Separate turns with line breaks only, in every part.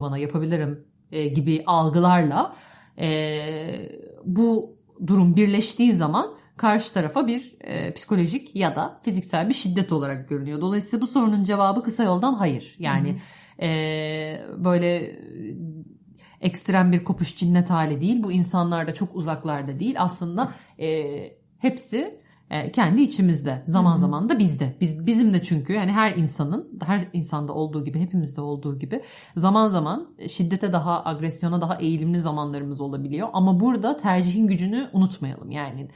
bana yapabilirim e, gibi algılarla e, bu durum birleştiği zaman karşı tarafa bir e, psikolojik ya da fiziksel bir şiddet olarak görünüyor. Dolayısıyla bu sorunun cevabı kısa yoldan hayır. Yani e, böyle ekstrem bir kopuş cinnet hali değil. Bu insanlar da çok uzaklarda değil. Aslında e, hepsi kendi içimizde. Zaman
Hı hı.
zaman da bizde. Biz bizim de çünkü yani her insanın her insanda olduğu gibi hepimizde olduğu gibi zaman zaman şiddete daha agresyona daha eğilimli zamanlarımız olabiliyor. Ama burada tercihin gücünü unutmayalım. Yani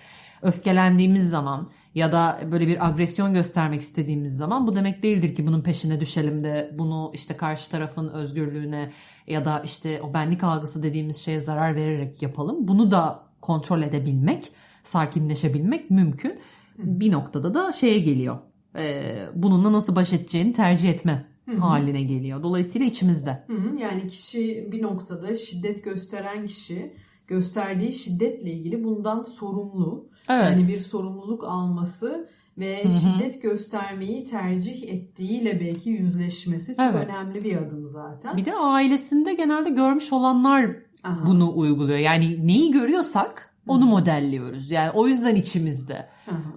öfkelendiğimiz zaman ya da böyle bir agresyon göstermek istediğimiz zaman bu demek değildir ki bunun peşine düşelim de bunu işte karşı tarafın özgürlüğüne ya da işte o benlik algısı dediğimiz şeye zarar vererek yapalım. Bunu da kontrol edebilmek, sakinleşebilmek mümkün. Bir noktada da şeye geliyor. e, bununla nasıl baş edeceğini tercih etme
Hı hı.
haline geliyor. Dolayısıyla içimizde.
Hı hı, Yani kişi bir noktada şiddet gösteren kişi gösterdiği şiddetle ilgili bundan sorumlu.
Evet.
Yani bir sorumluluk alması ve
Hı hı.
şiddet göstermeyi tercih ettiğiyle belki yüzleşmesi çok
Evet.
önemli bir adım zaten.
Bir de ailesinde genelde görmüş olanlar
Aha.
bunu uyguluyor. Yani neyi görüyorsak onu modelliyoruz. Yani o yüzden içimizde.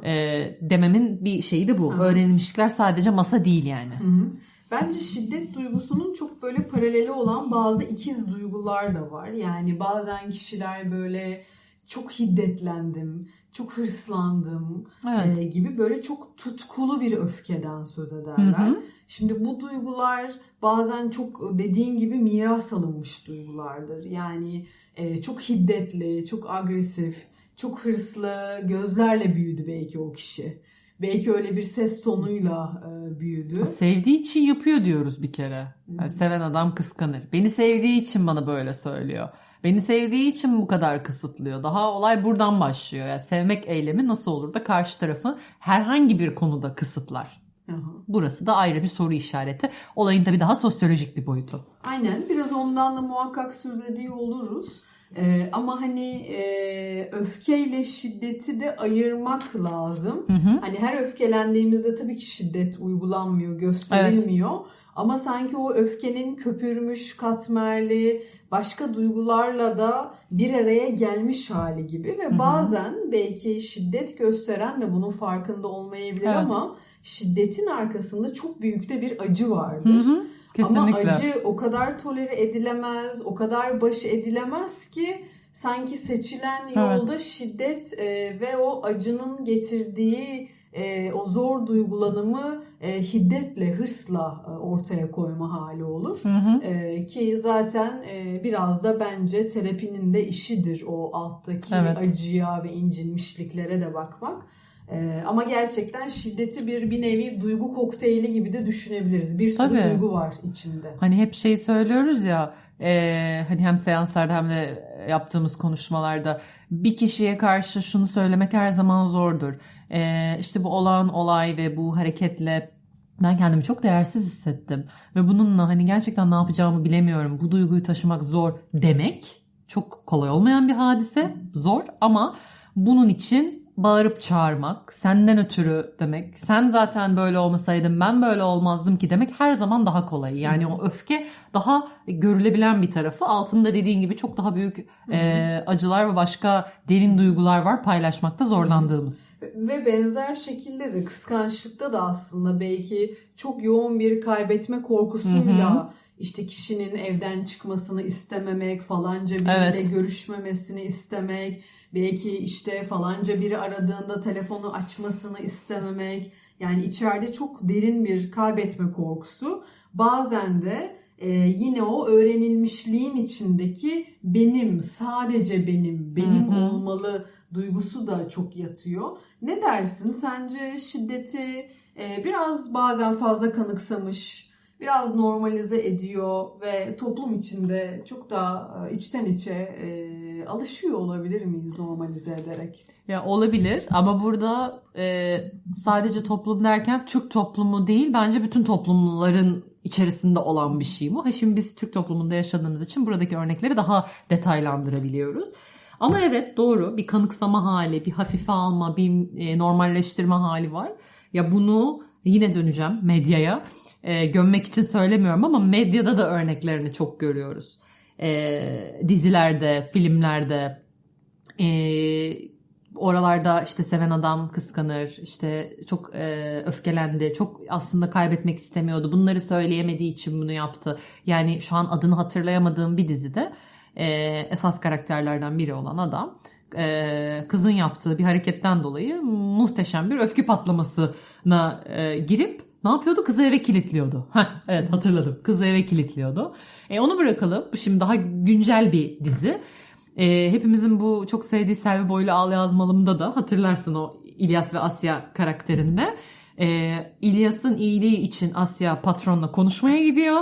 E, dememin bir şeyi de bu.
Aha.
Öğrenilmişlikler sadece masa değil yani.
Hı hı. Bence şiddet duygusunun çok böyle paraleli olan bazı ikiz duygular da var. Yani bazen kişiler böyle çok hiddetlendim, çok hırslandım
Evet.
e, gibi böyle çok tutkulu bir öfkeden söz
Hı
ederler.
hı.
Şimdi bu duygular bazen çok dediğin gibi miras alınmış duygulardır. Yani e, çok hiddetli, çok agresif, çok hırslı gözlerle büyüdü belki o kişi. Belki öyle bir ses tonuyla e, büyüdü.
Sevdiği için yapıyor diyoruz bir kere. Yani seven adam kıskanır. Beni sevdiği için bana böyle söylüyor. Beni sevdiği için bu kadar kısıtlıyor. Daha olay buradan başlıyor. Yani sevmek eylemi nasıl olur da karşı tarafı herhangi bir konuda kısıtlar.
Aha.
Burası da ayrı bir soru işareti. Olayın tabii daha sosyolojik bir boyutu.
Aynen biraz ondan da muhakkak söz ediyor oluruz. Ee, ama hani e, öfkeyle şiddeti de ayırmak lazım.
Hı hı.
Hani her öfkelendiğimizde tabii ki şiddet uygulanmıyor, gösterilmiyor. Ama sanki o öfkenin köpürmüş, katmerli, başka duygularla da bir araya gelmiş hali gibi ve
hı.
bazen belki şiddet gösteren de bunun farkında olmayabilir
Evet.
ama şiddetin arkasında çok büyük de bir acı vardır.
Hı hı. Kesinlikle.
Ama acı o kadar tolere edilemez, o kadar baş edilemez ki sanki seçilen yolda şiddet e, ve o acının getirdiği e, o zor duygulanımı e, hiddetle, hırsla e, ortaya koyma hali olur.
Hı hı.
E, ki zaten e, biraz da bence terapinin de işidir o alttaki
Evet.
acıya ve incinmişliklere de bakmak. E, ama gerçekten şiddeti bir bir nevi duygu kokteyli gibi de düşünebiliriz. Bir sürü
Tabii.
duygu var içinde.
Hani hep şey söylüyoruz ya e, hani hem seanslarda hem de yaptığımız konuşmalarda bir kişiye karşı şunu söylemek her zaman zordur. E, işte bu olan olay ve bu hareketle ben kendimi çok değersiz hissettim ve bununla hani gerçekten ne yapacağımı bilemiyorum. Bu duyguyu taşımak zor demek çok kolay olmayan bir hadise. Zor ama bunun için bağırıp çağırmak, senden ötürü demek, sen zaten böyle olmasaydın ben böyle olmazdım ki demek her zaman daha kolay. Yani o öfke daha görülebilen bir tarafı. Altında dediğin gibi çok daha büyük e, acılar ve başka derin duygular var paylaşmakta zorlandığımız.
Ve benzer şekilde de kıskançlıkta da aslında belki çok yoğun bir kaybetme korkusuyla işte kişinin evden çıkmasını istememek, falanca biriyle
Evet.
görüşmemesini istemek, belki işte falanca biri aradığında telefonu açmasını istememek. Yani içeride çok derin bir kaybetme korkusu. Bazen de e, yine o öğrenilmişliğin içindeki benim, sadece benim, benim
Hı hı.
olmalı duygusu da çok yatıyor. Ne dersin? Sence şiddeti e, biraz bazen fazla kanıksamış, biraz normalize ediyor ve toplum içinde çok da e, içten içe e, alışıyor olabilir miyiz normalize ederek?
Ya olabilir ama burada e, sadece toplum derken Türk toplumu değil bence bütün toplumların içerisinde olan bir şey bu. Ha şimdi biz Türk toplumunda yaşadığımız için buradaki örnekleri daha detaylandırabiliyoruz. Ama evet doğru bir kanıksama hali, bir hafife alma, bir e, normalleştirme hali var. Ya bunu yine döneceğim medyaya. E, gömmek için söylemiyorum ama medyada da örneklerini çok görüyoruz. E, dizilerde, filmlerde, e, oralarda işte seven adam kıskanır, işte çok e, öfkelendi, çok aslında kaybetmek istemiyordu. Bunları söyleyemediği için bunu yaptı. Yani şu an adını hatırlayamadığım bir dizide e, esas karakterlerden biri olan adam e, kızın yaptığı bir hareketten dolayı muhteşem bir öfke patlamasına e, girip ne yapıyordu? Kızı eve kilitliyordu. Heh, evet hatırladım. Kızı eve kilitliyordu. E, onu bırakalım. Şimdi daha güncel bir dizi. E, hepimizin bu çok sevdiği Selvi Boylu Ağlı Yazmalım'da da hatırlarsın o İlyas ve Asya karakterinde. E, İlyas'ın iyiliği için Asya patronla konuşmaya gidiyor.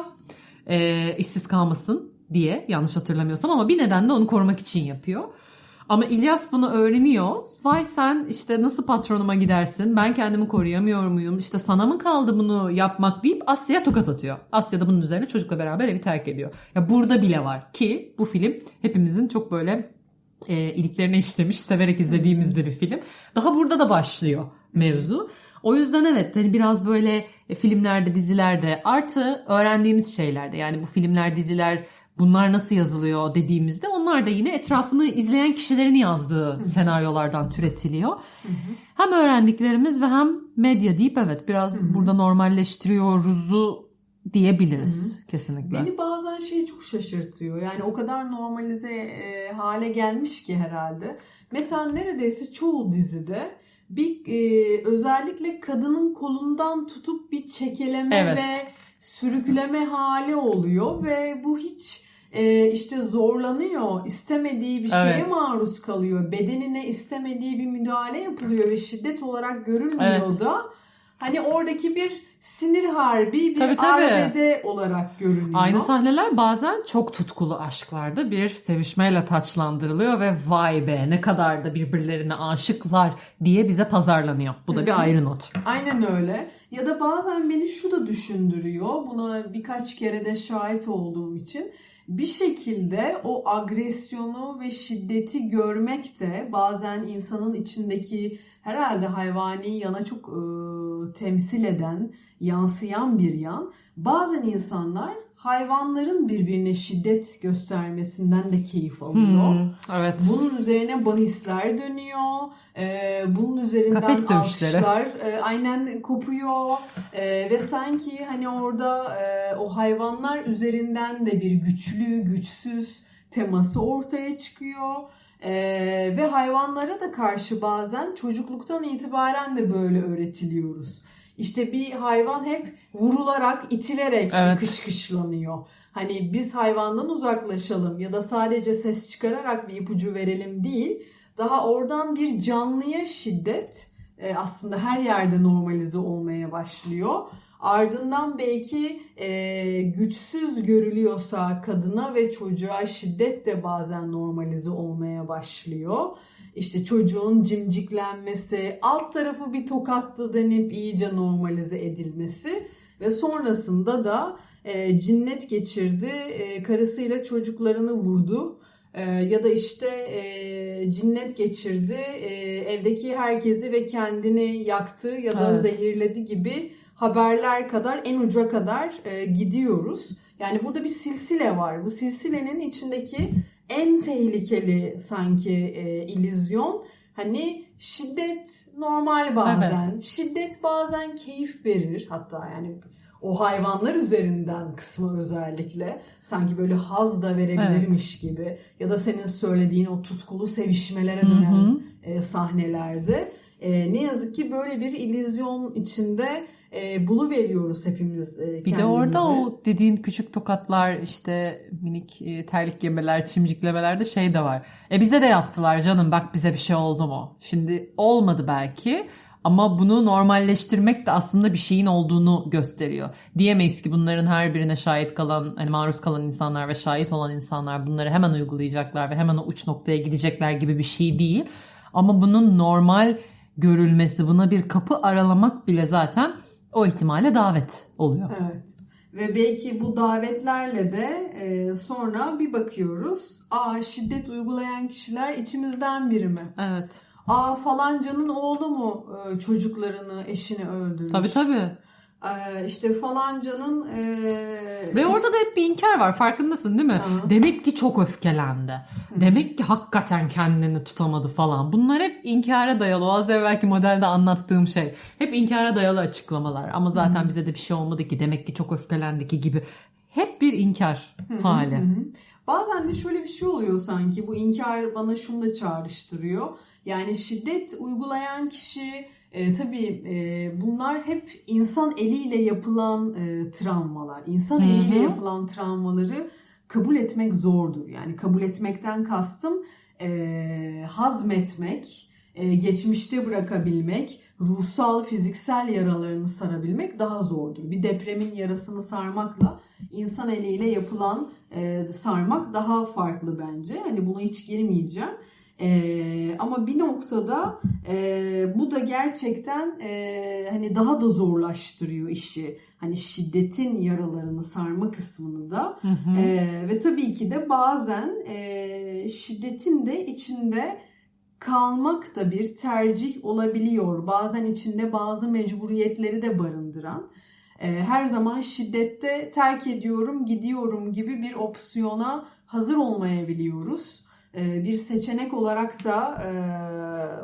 E, işsiz kalmasın diye yanlış hatırlamıyorsam ama bir nedenle onu korumak için yapıyor. Ama İlyas bunu öğreniyor. Vay sen işte nasıl patronuma gidersin? Ben kendimi koruyamıyor muyum? İşte sana mı kaldı bunu yapmak deyip Asya'ya tokat atıyor. Asya da bunun üzerine çocukla beraber evi terk ediyor. Ya burada bile var ki bu film hepimizin çok böyle e, iliklerine işlemiş, severek izlediğimiz de bir film. Daha burada da başlıyor mevzu. O yüzden evet hani biraz böyle e, filmlerde, dizilerde artı öğrendiğimiz şeylerde yani bu filmler, diziler bunlar nasıl yazılıyor dediğimizde onlar da yine etrafını izleyen kişilerin yazdığı senaryolardan türetiliyor. Hem öğrendiklerimiz ve hem medya deyip evet biraz burada normalleştiriyoruzu diyebiliriz kesinlikle.
Beni bazen şey çok şaşırtıyor. Yani o kadar normalize e, hale gelmiş ki herhalde. Mesela neredeyse çoğu dizide bir e, özellikle kadının kolundan tutup bir çekeleme
Evet.
ve sürükleme hali oluyor ve bu hiç e, işte zorlanıyor, istemediği bir şeye
Evet.
maruz kalıyor. Bedenine istemediği bir müdahale yapılıyor ve şiddet olarak görülmüyor
Evet.
da. Hani oradaki bir sinir harbi, bir
Tabii, tabii.
arbede olarak görünüyor.
Aynı sahneler bazen çok tutkulu aşklarda bir sevişmeyle taçlandırılıyor ve vay be ne kadar da birbirlerine aşıklar diye bize pazarlanıyor. Bu da bir ayrı not.
Aynen öyle. Ya da bazen beni şu da düşündürüyor. Buna birkaç kere de şahit olduğum için. Bir şekilde o agresyonu ve şiddeti görmek de bazen insanın içindeki herhalde hayvani yana çok e, temsil eden, yansıyan bir yan. Bazen insanlar hayvanların birbirine şiddet göstermesinden de keyif alıyor.
Hmm, evet.
Bunun üzerine bahisler dönüyor. Ee, bunun üzerinden
Kafes dövüşleri.
alkışlar e, aynen kopuyor. Ee, ve sanki hani orada e, o hayvanlar üzerinden de bir güçlü, güçsüz teması ortaya çıkıyor. Ee, ve hayvanlara da karşı bazen çocukluktan itibaren de böyle öğretiliyoruz. İşte bir hayvan hep vurularak, itilerek
Evet.
kışkışlanıyor. Hani biz hayvandan uzaklaşalım ya da sadece ses çıkararak bir ipucu verelim değil. Daha oradan bir canlıya şiddet e, aslında her yerde normalize olmaya başlıyor. Ardından belki e, güçsüz görülüyorsa kadına ve çocuğa şiddet de bazen normalize olmaya başlıyor. İşte çocuğun cimciklenmesi, alt tarafı bir tokattı denip iyice normalize edilmesi ve sonrasında da e, cinnet geçirdi, e, karısıyla çocuklarını vurdu. E, ya da işte e, cinnet geçirdi, e, evdeki herkesi ve kendini yaktı ya da
Evet.
zehirledi gibi haberler kadar en uca kadar e, gidiyoruz. Yani burada bir silsile var. Bu silsilenin içindeki en tehlikeli sanki e, illüzyon hani şiddet normal bazen. Şiddet bazen keyif verir hatta yani o hayvanlar üzerinden kısmı özellikle sanki böyle haz da verebilirmiş gibi ya da senin söylediğin o tutkulu sevişmelere dönen e, sahnelerde e, ne yazık ki böyle bir illüzyon içinde e, buluveriyoruz hepimiz e,
Bir
kendimizi.
de orada o dediğin küçük tokatlar işte minik e, terlik yemeler, çimciklemeler de şey de var. E bize de yaptılar canım bak bize bir şey oldu mu? Şimdi olmadı belki ama bunu normalleştirmek de aslında bir şeyin olduğunu gösteriyor. Diyemeyiz ki bunların her birine şahit kalan, hani maruz kalan insanlar ve şahit olan insanlar bunları hemen uygulayacaklar ve hemen o uç noktaya gidecekler gibi bir şey değil. Ama bunun normal görülmesi, buna bir kapı aralamak bile zaten o ihtimale davet oluyor.
Evet. Ve belki bu davetlerle de e, sonra bir bakıyoruz. Aa şiddet uygulayan kişiler içimizden biri mi?
Evet.
Aa falancanın oğlu mu e, çocuklarını, eşini öldürmüş?
Tabii tabii.
Ee, işte falancanın ee,
Ve orada da hep bir inkar var farkındasın değil mi?
Tamam.
Demek ki çok öfkelendi. Demek ki hakikaten kendini tutamadı falan. Bunlar hep inkara dayalı. O az evvelki modelde anlattığım şey. Hep inkara dayalı açıklamalar. Ama zaten bize de bir şey olmadı ki. Demek ki çok öfkelendi ki gibi. Hep bir inkar hali.
Hı. Bazen de şöyle bir şey oluyor sanki bu inkar bana şunu da çağrıştırıyor. Yani şiddet uygulayan kişi e, tabii e, bunlar hep insan eliyle yapılan e, travmalar. İnsan
Hı hı.
eliyle yapılan travmaları kabul etmek zordur. Yani kabul etmekten kastım e, hazmetmek, e, geçmişte bırakabilmek, ruhsal, fiziksel yaralarını sarabilmek daha zordur. Bir depremin yarasını sarmakla insan eliyle yapılan e, sarmak daha farklı bence. Hani buna hiç girmeyeceğim. E, ama bir noktada e, bu da gerçekten e, hani daha da zorlaştırıyor işi. Hani şiddetin yaralarını sarma kısmını da.
Hı hı.
Ve tabii ki de bazen e, şiddetin de içinde kalmak da bir tercih olabiliyor. Bazen içinde bazı mecburiyetleri de barındıran. Ee, her zaman şiddette terk ediyorum, gidiyorum gibi bir opsiyona hazır olmayabiliyoruz. Ee, bir seçenek olarak da e,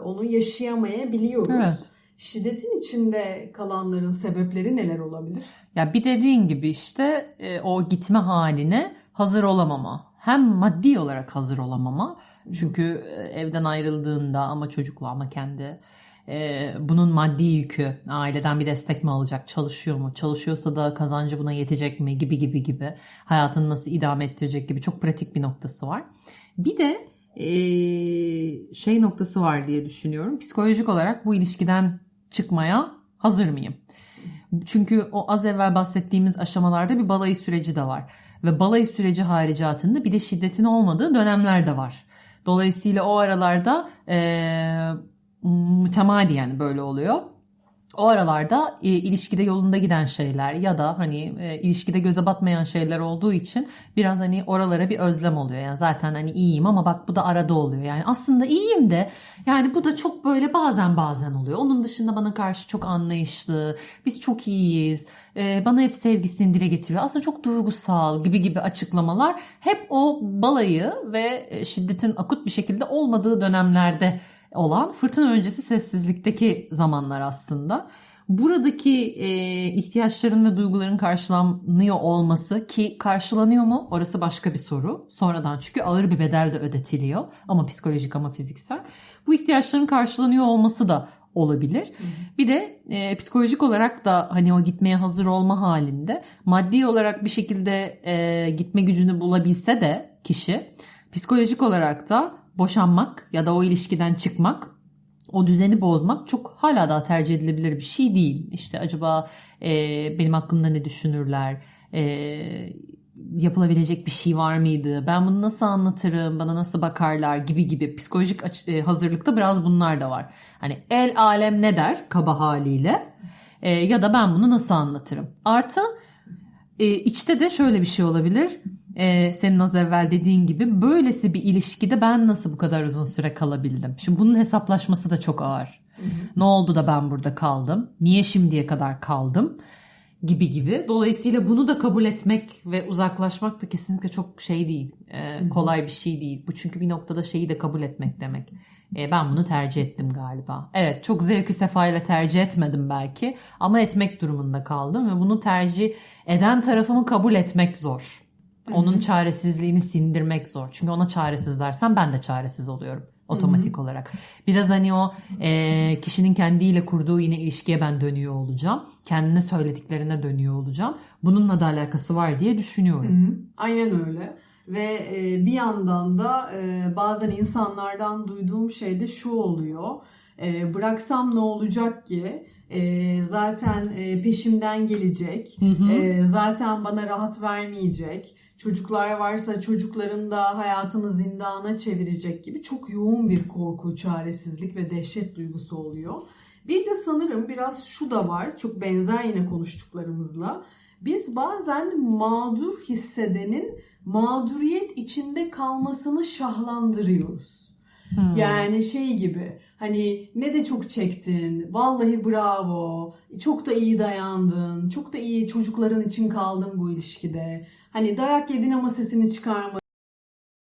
onu yaşayamayabiliyoruz.
Evet.
Şiddetin içinde kalanların sebepleri neler olabilir?
Ya bir dediğin gibi işte e, o gitme haline hazır olamama. Hem maddi olarak hazır olamama. Çünkü e, evden ayrıldığında ama çocukla ama kendi e, bunun maddi yükü aileden bir destek mi alacak çalışıyor mu çalışıyorsa da kazancı buna yetecek mi gibi gibi gibi hayatını nasıl idame ettirecek gibi çok pratik bir noktası var. Bir de e, şey noktası var diye düşünüyorum psikolojik olarak bu ilişkiden çıkmaya hazır mıyım? Çünkü o az evvel bahsettiğimiz aşamalarda bir balayı süreci de var. Ve balayı süreci haricatında bir de şiddetin olmadığı dönemler de var. Dolayısıyla o aralarda eee mütemadiyen böyle oluyor. O aralarda e, ilişkide yolunda giden şeyler ya da hani e, ilişkide göze batmayan şeyler olduğu için biraz hani oralara bir özlem oluyor. Yani zaten hani iyiyim ama bak bu da arada oluyor. Yani aslında iyiyim de yani bu da çok böyle bazen bazen oluyor. Onun dışında bana karşı çok anlayışlı. Biz çok iyiyiz. e, bana hep sevgisini dile getiriyor. Aslında çok duygusal gibi gibi açıklamalar hep o balayı ve e, şiddetin akut bir şekilde olmadığı dönemlerde olan fırtına öncesi sessizlikteki zamanlar aslında. Buradaki e, ihtiyaçların ve duyguların karşılanıyor olması ki karşılanıyor mu orası başka bir soru. Sonradan çünkü ağır bir bedel de ödetiliyor ama psikolojik ama fiziksel. Bu ihtiyaçların karşılanıyor olması da olabilir. Bir de e, psikolojik olarak da hani o gitmeye hazır olma halinde maddi olarak bir şekilde e, gitme gücünü bulabilse de kişi psikolojik olarak da boşanmak ya da o ilişkiden çıkmak o düzeni bozmak çok hala daha tercih edilebilir bir şey değil. İşte acaba e, benim hakkımda ne düşünürler? E, yapılabilecek bir şey var mıydı? Ben bunu nasıl anlatırım? Bana nasıl bakarlar? Gibi gibi psikolojik e, hazırlıkta biraz bunlar da var. Hani el alem ne der kaba haliyle? E, ya da ben bunu nasıl anlatırım? Artı e, içte de şöyle bir şey olabilir. E, senin az evvel dediğin gibi böylesi bir ilişkide ben nasıl bu kadar uzun süre kalabildim? Şimdi bunun hesaplaşması da çok ağır. Ne oldu da ben burada kaldım? Niye şimdiye kadar kaldım? Gibi gibi. Dolayısıyla bunu da kabul etmek ve uzaklaşmak da kesinlikle çok şey değil. e, kolay bir şey değil. Bu çünkü bir noktada şeyi de kabul etmek demek. E, ben bunu tercih ettim galiba. Evet çok zevkli sefayla tercih etmedim belki. Ama etmek durumunda kaldım ve bunu tercih eden tarafımı kabul etmek zor. Onun çaresizliğini sindirmek zor. Çünkü ona çaresiz dersen ben de çaresiz oluyorum otomatik olarak. Biraz hani o e, kişinin kendiyle kurduğu yine ilişkiye ben dönüyor olacağım. Kendine söylediklerine dönüyor olacağım. Bununla da alakası var diye düşünüyorum.
Hı hı, Aynen öyle. Ve e, bir yandan da e, bazen insanlardan duyduğum şey de şu oluyor. E, bıraksam ne olacak ki? E, zaten e, peşimden gelecek. E, zaten bana rahat vermeyecek. Çocuklar varsa çocukların da hayatını zindana çevirecek gibi çok yoğun bir korku, çaresizlik ve dehşet duygusu oluyor. Bir de sanırım biraz şu da var. Çok benzer yine konuştuklarımızla. Biz bazen mağdur hissedenin mağduriyet içinde kalmasını şahlandırıyoruz.
Hmm.
Yani şey gibi hani ne de çok çektin, vallahi bravo, çok da iyi dayandın, çok da iyi çocukların için kaldın bu ilişkide. Hani dayak yedin ama sesini çıkarmadın.